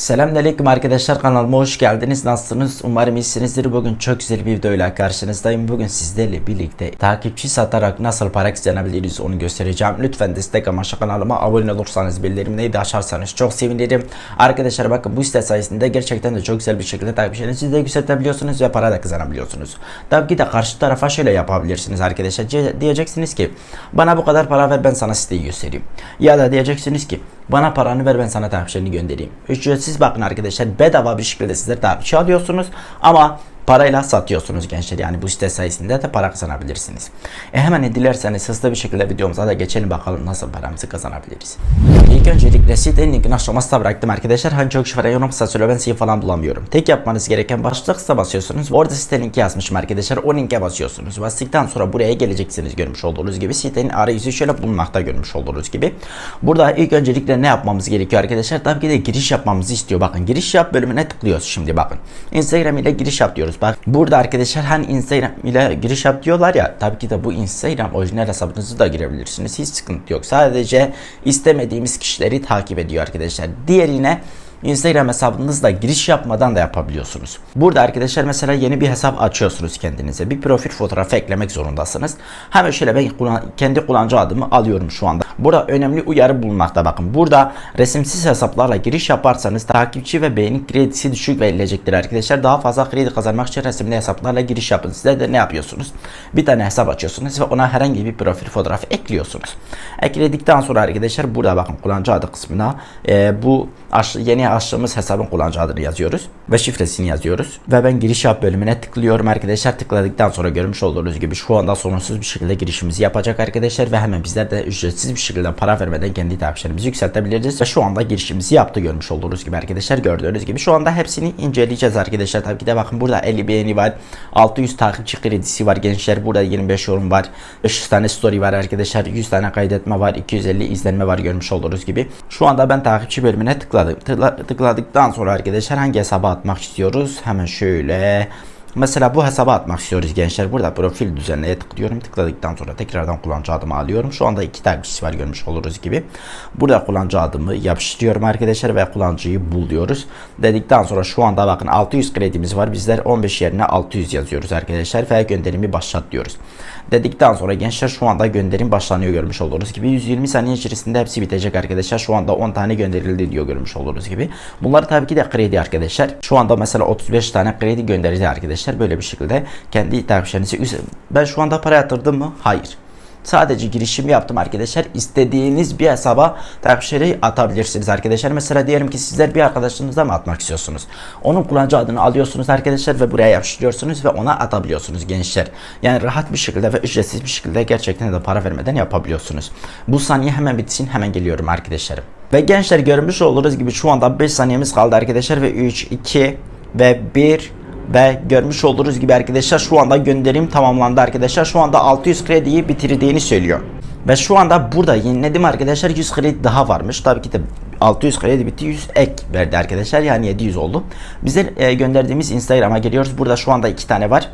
Selamünaleyküm arkadaşlar kanalıma hoş geldiniz. Nasılsınız? Umarım iyisinizdir. Bugün çok güzel bir videoyla karşınızdayım. Bugün sizlerle birlikte takipçi satarak nasıl para kazanabiliriz onu göstereceğim. Lütfen destek amaçlı kanalıma abone olursanız bildirimleri de açarsanız çok sevinirim. Arkadaşlar bakın bu site sayesinde gerçekten de çok güzel bir şekilde takipçilerinizi de yükseltebiliyorsunuz ve para da kazanabiliyorsunuz. Tabii ki de karşı tarafa şöyle yapabilirsiniz arkadaşlar. Ce- Diyeceksiniz ki bana bu kadar para ver ben sana siteyi göstereyim. Ya da diyeceksiniz ki bana paranı ver ben sana takipçilerini göndereyim. Ücretsiz bakın arkadaşlar bedava bir şekilde sizler takipçi alıyorsunuz. Ama parayla satıyorsunuz gençler. Yani bu site sayesinde de para kazanabilirsiniz. E hemen dilerseniz hızlı bir şekilde videomuza da geçelim bakalım nasıl paramızı kazanabiliriz. İlk öncelikle sitenin linkini aşamasına bıraktım arkadaşlar. Hani çok şifre yorum söyle ben siteyi falan bulamıyorum. Tek yapmanız gereken başlık kısa basıyorsunuz. Orada site linki yazmışım arkadaşlar. O linke basıyorsunuz. Bastıktan sonra buraya geleceksiniz görmüş olduğunuz gibi. Sitenin arayüzü şöyle bulunmakta görmüş olduğunuz gibi. Burada ilk öncelikle ne yapmamız gerekiyor arkadaşlar? Tabii ki de giriş yapmamızı istiyor. Bakın giriş yap bölümüne tıklıyoruz şimdi bakın. Instagram ile giriş yap diyoruz. Bak burada arkadaşlar hani Instagram ile giriş yap diyorlar ya. Tabii ki de bu Instagram orijinal hesabınızı da girebilirsiniz. Hiç sıkıntı yok. Sadece istemediğimiz kişileri takip ediyor arkadaşlar. Diğerine Instagram hesabınızla giriş yapmadan da yapabiliyorsunuz. Burada arkadaşlar mesela yeni bir hesap açıyorsunuz kendinize. Bir profil fotoğrafı eklemek zorundasınız. Hemen şöyle ben kendi kullanıcı adımı alıyorum şu anda. Burada önemli uyarı bulunmakta bakın. Burada resimsiz hesaplarla giriş yaparsanız takipçi ve beğeni kredisi düşük verilecektir arkadaşlar. Daha fazla kredi kazanmak için resimli hesaplarla giriş yapın. Size de ne yapıyorsunuz? Bir tane hesap açıyorsunuz ve ona herhangi bir profil fotoğrafı ekliyorsunuz. Ekledikten sonra arkadaşlar burada bakın kullanıcı adı kısmına e, bu aş- açtığımız hesabın kullanıcı adını yazıyoruz ve şifresini yazıyoruz. Ve ben giriş yap bölümüne tıklıyorum arkadaşlar. Tıkladıktan sonra görmüş olduğunuz gibi şu anda sorunsuz bir şekilde girişimizi yapacak arkadaşlar ve hemen bizler de ücretsiz bir şekilde para vermeden kendi takipçilerimizi yükseltebiliriz. Ve şu anda girişimizi yaptı görmüş olduğunuz gibi arkadaşlar. Gördüğünüz gibi şu anda hepsini inceleyeceğiz arkadaşlar. Tabii ki de bakın burada 50 beğeni var. 600 takipçi kredisi var gençler. Burada 25 yorum var. 500 tane story var arkadaşlar. 100 tane kaydetme var. 250 izlenme var görmüş olduğunuz gibi. Şu anda ben takipçi bölümüne tıkladım. Tıkla- tıkladıktan sonra arkadaşlar hangi hesaba atmak istiyoruz? Hemen şöyle Mesela bu hesaba atmak istiyoruz gençler. Burada profil düzenleye tıklıyorum. Tıkladıktan sonra tekrardan kullanıcı adımı alıyorum. Şu anda iki takipçisi var görmüş oluruz gibi. Burada kullanıcı adımı yapıştırıyorum arkadaşlar ve kullanıcıyı bul diyoruz. Dedikten sonra şu anda bakın 600 kredimiz var. Bizler 15 yerine 600 yazıyoruz arkadaşlar ve gönderimi başlat diyoruz. Dedikten sonra gençler şu anda gönderim başlanıyor görmüş oluruz gibi. 120 saniye içerisinde hepsi bitecek arkadaşlar. Şu anda 10 tane gönderildi diyor görmüş oluruz gibi. Bunlar tabii ki de kredi arkadaşlar. Şu anda mesela 35 tane kredi gönderildi arkadaşlar. Böyle bir şekilde kendi üz- Ben şu anda para yatırdım mı? Hayır. Sadece girişimi yaptım arkadaşlar. İstediğiniz bir hesaba takipçileri atabilirsiniz arkadaşlar. Mesela diyelim ki sizler bir arkadaşınıza mı atmak istiyorsunuz? Onun kullanıcı adını alıyorsunuz arkadaşlar ve buraya yapıştırıyorsunuz ve ona atabiliyorsunuz gençler. Yani rahat bir şekilde ve ücretsiz bir şekilde gerçekten de para vermeden yapabiliyorsunuz. Bu saniye hemen bitsin hemen geliyorum arkadaşlarım. Ve gençler görmüş olduğunuz gibi şu anda 5 saniyemiz kaldı arkadaşlar ve 3, 2 ve 1 ve görmüş olduğunuz gibi arkadaşlar şu anda gönderim tamamlandı arkadaşlar. Şu anda 600 krediyi bitirdiğini söylüyor. Ve şu anda burada yeniledim arkadaşlar 100 kredi daha varmış. Tabii ki de 600 kredi bitti 100 ek verdi arkadaşlar yani 700 oldu. Bize e, gönderdiğimiz Instagram'a geliyoruz. Burada şu anda 2 tane var.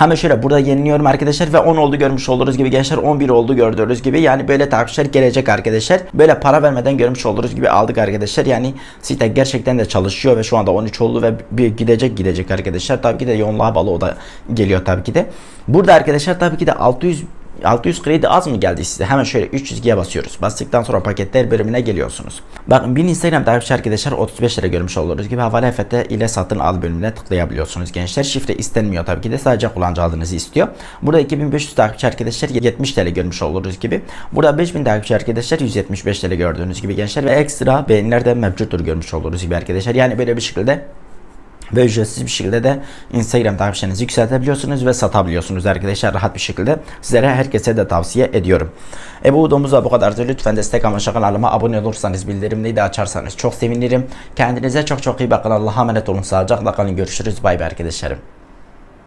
Hemen şöyle burada yeniliyorum arkadaşlar ve 10 oldu görmüş olduğunuz gibi gençler 11 oldu gördüğünüz gibi yani böyle takipçiler gelecek arkadaşlar. Böyle para vermeden görmüş olduğunuz gibi aldık arkadaşlar. Yani site gerçekten de çalışıyor ve şu anda 13 oldu ve gidecek gidecek arkadaşlar. Tabii ki de yoğunluğa bağlı o da geliyor tabii ki de. Burada arkadaşlar tabii ki de 600 600 kredi az mı geldi size? Hemen şöyle 3 çizgiye basıyoruz. Bastıktan sonra paketler bölümüne geliyorsunuz. Bakın bir Instagram takipçi arkadaşlar 35 lira görmüş olduğunuz gibi havale EFT ile satın al bölümüne tıklayabiliyorsunuz gençler. Şifre istenmiyor tabii ki de sadece kullanıcı adınızı istiyor. Burada 2500 takipçi arkadaşlar 70 TL görmüş olduğunuz gibi. Burada 5000 takipçi arkadaşlar 175 TL gördüğünüz gibi gençler ve ekstra beğeniler de mevcuttur görmüş olduğunuz gibi arkadaşlar. Yani böyle bir şekilde ve ücretsiz bir şekilde de Instagram takipçilerinizi yükseltebiliyorsunuz ve satabiliyorsunuz arkadaşlar rahat bir şekilde. Sizlere herkese de tavsiye ediyorum. E bu videomuz da bu kadardı. Lütfen destek amaçlı kanalıma abone olursanız bildirimleri de açarsanız çok sevinirim. Kendinize çok çok iyi bakın. Allah'a emanet olun. Sağlıcakla kalın. Görüşürüz. Bay bay arkadaşlarım.